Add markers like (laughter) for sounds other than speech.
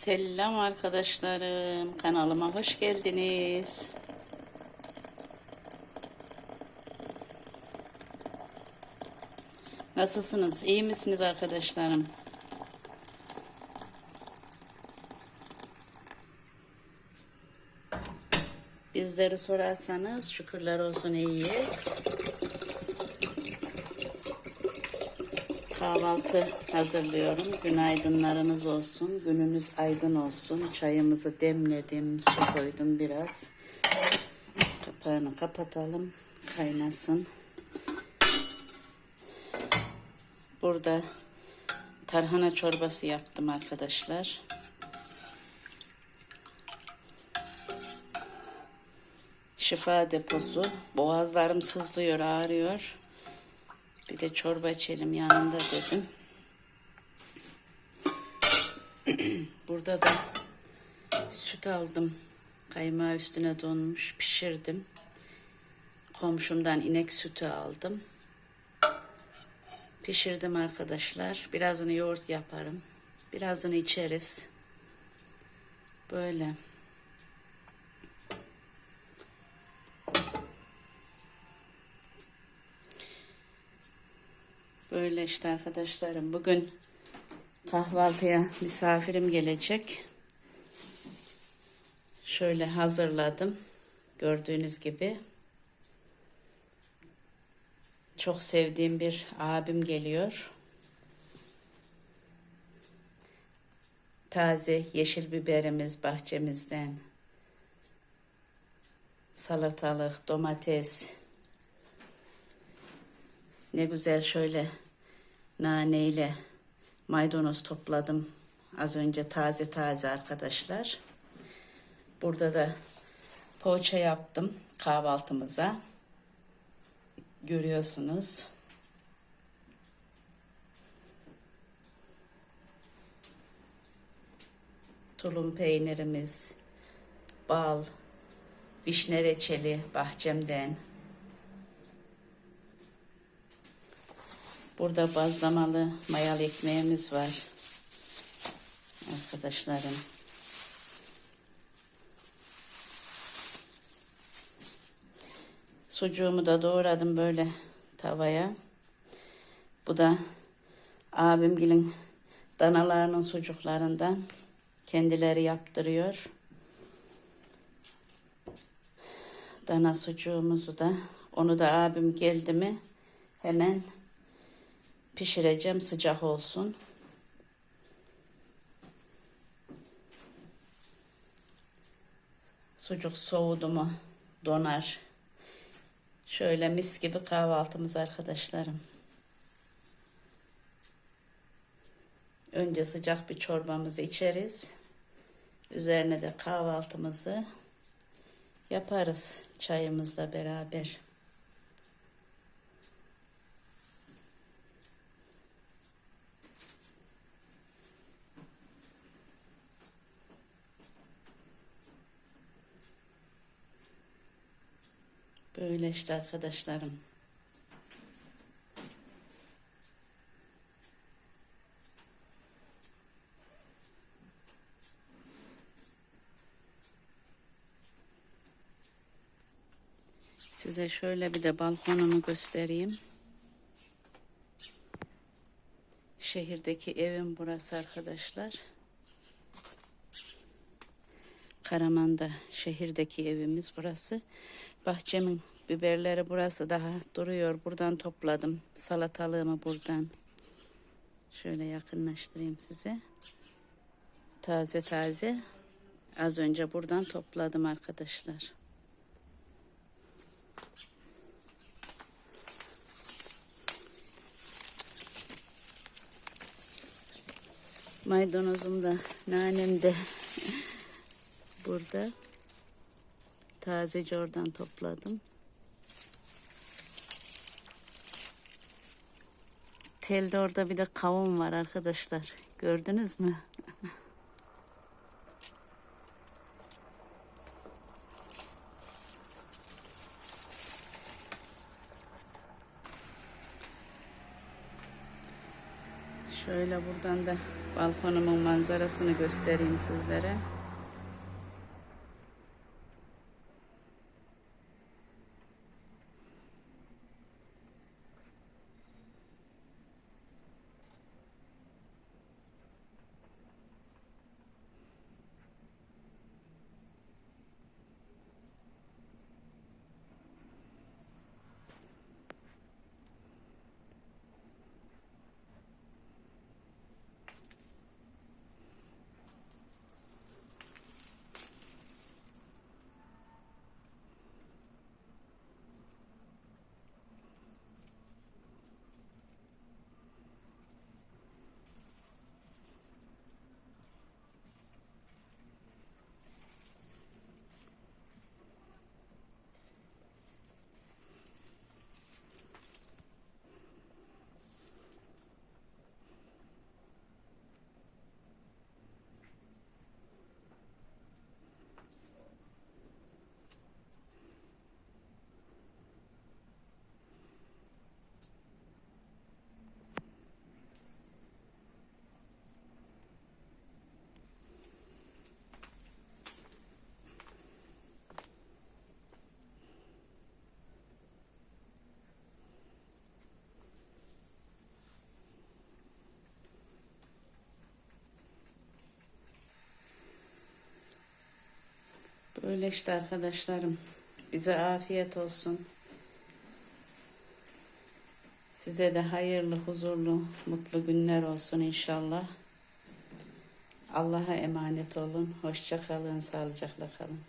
Selam arkadaşlarım. Kanalıma hoş geldiniz. Nasılsınız? İyi misiniz arkadaşlarım? Bizleri sorarsanız şükürler olsun iyiyiz. Kahvaltı hazırlıyorum. Günaydınlarınız olsun. Gününüz aydın olsun. Çayımızı demledim. Su koydum biraz. Kapağını kapatalım. Kaynasın. Burada tarhana çorbası yaptım arkadaşlar. Şifa deposu. Boğazlarım sızlıyor, ağrıyor. Bir de çorba içelim yanında dedim. (clears throat) Burada da süt aldım. Kaymağı üstüne donmuş. Pişirdim. Komşumdan inek sütü aldım. Pişirdim arkadaşlar. Birazını yoğurt yaparım. Birazını içeriz. Böyle. Böyle işte arkadaşlarım. Bugün kahvaltıya misafirim gelecek. Şöyle hazırladım. Gördüğünüz gibi. Çok sevdiğim bir abim geliyor. Taze yeşil biberimiz bahçemizden. Salatalık, domates, ne güzel şöyle naneyle maydanoz topladım. Az önce taze taze arkadaşlar. Burada da poğaça yaptım kahvaltımıza. Görüyorsunuz. Tulum peynirimiz, bal, vişne reçeli bahçemden. Burada bazlamalı mayalı ekmeğimiz var. Arkadaşlarım. Sucuğumu da doğradım böyle tavaya. Bu da abimgilin danalarının sucuklarından kendileri yaptırıyor. Dana sucuğumuzu da onu da abim geldi mi hemen pişireceğim sıcak olsun. Sucuk soğudu mu donar. Şöyle mis gibi kahvaltımız arkadaşlarım. Önce sıcak bir çorbamızı içeriz. Üzerine de kahvaltımızı yaparız çayımızla beraber. Böyle işte arkadaşlarım. Size şöyle bir de balkonumu göstereyim. Şehirdeki evim burası arkadaşlar. Karaman'da şehirdeki evimiz burası. Bahçemin biberleri burası daha duruyor. Buradan topladım. Salatalığımı buradan. Şöyle yakınlaştırayım size. Taze taze. Az önce buradan topladım arkadaşlar. Maydanozum da, nanem de (laughs) burada. Tazece oradan topladım. Telde orada bir de kavun var arkadaşlar. Gördünüz mü? (laughs) Şöyle buradan da balkonumun manzarasını göstereyim sizlere. Böyle işte arkadaşlarım. Bize afiyet olsun. Size de hayırlı, huzurlu, mutlu günler olsun inşallah. Allah'a emanet olun. Hoşça kalın, sağlıcakla kalın.